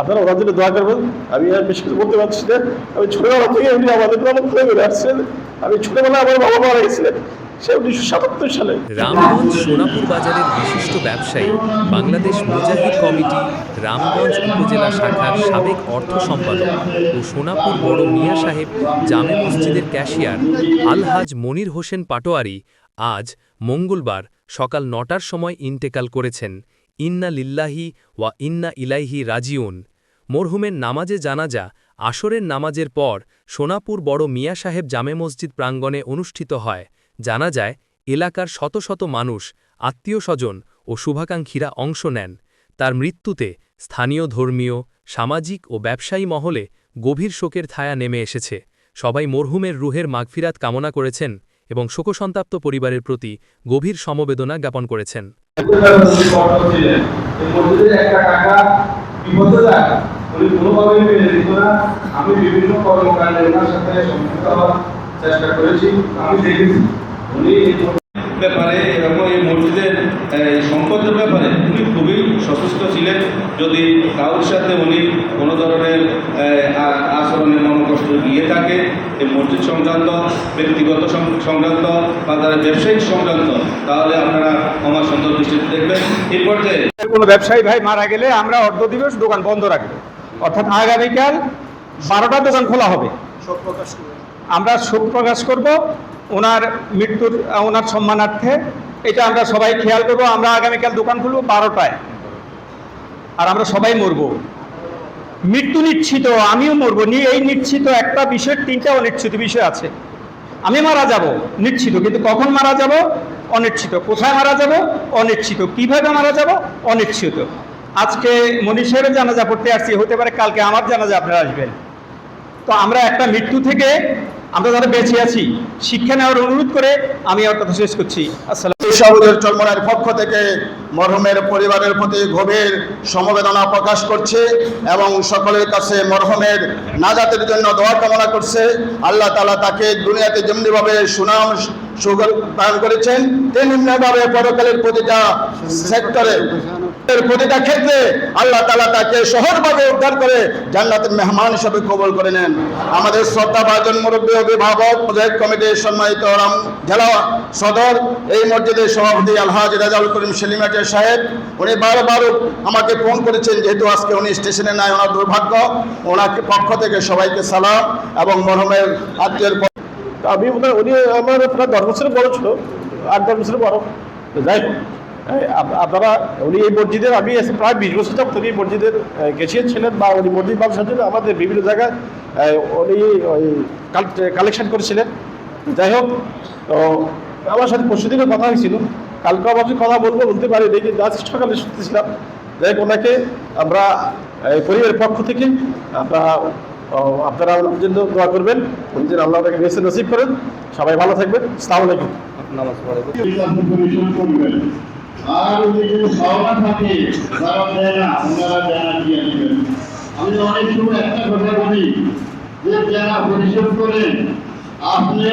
আপনারা ওনার জন্য দোয়া করবেন। আমি আর বেশি কিছু বলতে পারছি না। আমি ছোটবেলা থেকে আমাদের ঘুরে আসছেন। আমি ছোটবেলায় আমার বাবা মারা গেছিলেন রামগঞ্জ সোনাপুর বাজারের বিশিষ্ট ব্যবসায়ী, বাংলাদেশ মুজাহিদ কমিটি, রামগঞ্জ উপজেলা শাখার সাবেক অর্থ সম্পাদক ও সোনাপুর বড় মিয়া সাহেব, জামে মসজিদের ক্যাশিয়ার আলহাজ মনির হোসেন পাটোয়ারি আজ মঙ্গলবার সকাল নটার সময় ইন্তেকাল করেছেন। ইন্না লিল্লাহি ওয়া ইন্না ইলাইহি রাজিউন। মরহুমের নামাজে জানাজা, আসরের নামাজের পর সোনাপুর বড় মিয়া সাহেব জামে মসজিদ প্রাঙ্গণে অনুষ্ঠিত হয়। জানা যায় এলাকার শত শত মানুষ, আত্মীয় স্বজন ও শুভাকাঙ্ক্ষীরা অংশ নেন। তার মৃত্যুতে স্থানীয় ধর্মীয়, সামাজিক ও ব্যবসায়ী মহলে গভীর শোকের ছায়া নেমে এসেছে। সবাই মরহুমের রুহের মাগফিরাত কামনা করেছেন এবং শোকসন্তাপ্ত পরিবারের প্রতি গভীর সমবেদনা জ্ঞাপন করেছেন। একটা টাকা উনি কোনোভাবেই আমি বিভিন্ন কর্মকাণ্ডে ওনার সাথে সম্পৃক্ত হওয়ার চেষ্টা করেছি আমি দেখেছি উনি ব্যাপারে এবং এই মসজিদের সম্পদের ব্যাপারে উনি খুবই সচেষ্ট ছিলেন। যদি কারোর সাথে উনি কোনো ধরনের আচরণের মনোকষ্ট গিয়ে থাকে, এই মসজিদ সংক্রান্ত, ব্যক্তিগত সংক্রান্ত বা তারা ব্যবসায়িক সংক্রান্ত, তাহলে আপনারা দৃষ্টিতে দেখবেন। এই পর্যায়ে কোনো ব্যবসায়ী ভাই মারা গেলে আমরা অর্ধ দিবস দোকান বন্ধ রাখব। অর্থাৎ আগামীকাল বারোটা দোকান খোলা হবে। আমরা শোক প্রকাশ করব। ওনার মৃত্যুর ওনার সম্মানার্থে এটা আমরা সবাই খেয়াল করব। আমরা আগামীকাল দোকান খুলবো বারোটায়। আর আমরা সবাই মরব। মৃত্যু নিশ্চিত আমিও মরব। নিয়ে এই নিশ্চিত একটা বিষয় তিনটা অনিশ্চিত বিষয় আছে। আমি মারা যাব নিশ্চিত। কিন্তু কখন মারা যাব? অনিশ্চিত কোথায় মারা যাব? অনিশ্চিত কীভাবে মারা যাব? অনিশ্চিত আজকে মনীষের জানাজা পড়তে আসছি, হতে পারে কালকে আমার জানাজা আপনারা আসবেন। তো আমরা একটা মৃত্যু থেকে আমরা যারা বেঁচে আছি, শিক্ষা নেওয়ার অনুরোধ করে আমি আমার কথা শেষ করছি। আসসালাম সবুজের চলমনের পক্ষ থেকে মরহমের পরিবারের প্রতি গভীর সমবেদনা প্রকাশ করছে এবং সকলের কাছে মরহমের নাজাতের জন্য দোয়া কামনা করছে। আল্লাহ তালা তাকে দুনিয়াতে যেমনিভাবে সুনাম দান করেছেন। তেমনিভাবে পরকালের প্রতিটা সেক্টরে, এর প্রতিটা ক্ষেত্রে আল্লাহ তালা তাকে সহজভাবে উদ্ধার করে জান্নাতের মেহমান হিসেবে কবল করে নেন। আমাদের শ্রদ্ধা ভাজন মুরব্বী অভিভাবক মুজাহিদ কমিটির সম্মানিত রাম জেলা সদর, এই মসজিদের সভাপতি আলহাজ রাজাউল করিম সেলিমাটিয়া সাহেব, উনি বারবার আমাকে ফোন করেছেন, যেহেতু আজকে উনি স্টেশনে নাই, ওনার দুর্ভাগ্য। ওনাকে পক্ষ থেকে সবাইকে সালাম এবং মরহমের আত্মীয়ের পক্ষ- আমি ওনার উনি আমার প্রায় দশ বছরের বড় ছিল আট দশ বছরের বড়। তো যাই হোক। আপনারা উনি এই মসজিদের আমি প্রায় বিশ বছর যাবত উনি মসজিদের গেছিয়ে ছিলেন বা উনি মসজিদ ব্যবসার জন্য আমাদের বিভিন্ন জায়গায় উনি ওই কালেকশন করেছিলেন। যাই হোক তো আমার সাথে পরশু দিনের কথা হয়েছিল। কালকে আমার সাথে কথা বলব বলতে পারি দেখি আজ সকালে শুনতেছিলাম। যাই হোক ওনাকে আমরা পরিবারের পক্ষ থেকে আমরা আপনারা আমাদের জন্য দোয়া করবেন। উনি যেন আল্লাহ তাকে বেশি নসিব করেন। সবাই ভালো থাকবেন। সালাম আলাইকুম। আর ওদিকে পাওনা থাকে যারা দেয় না ওনারা জানা দিয়ে নেবেন আমি অনেক সময় একটা কথা বলি যে যারা পরিশোধ করেন আপনি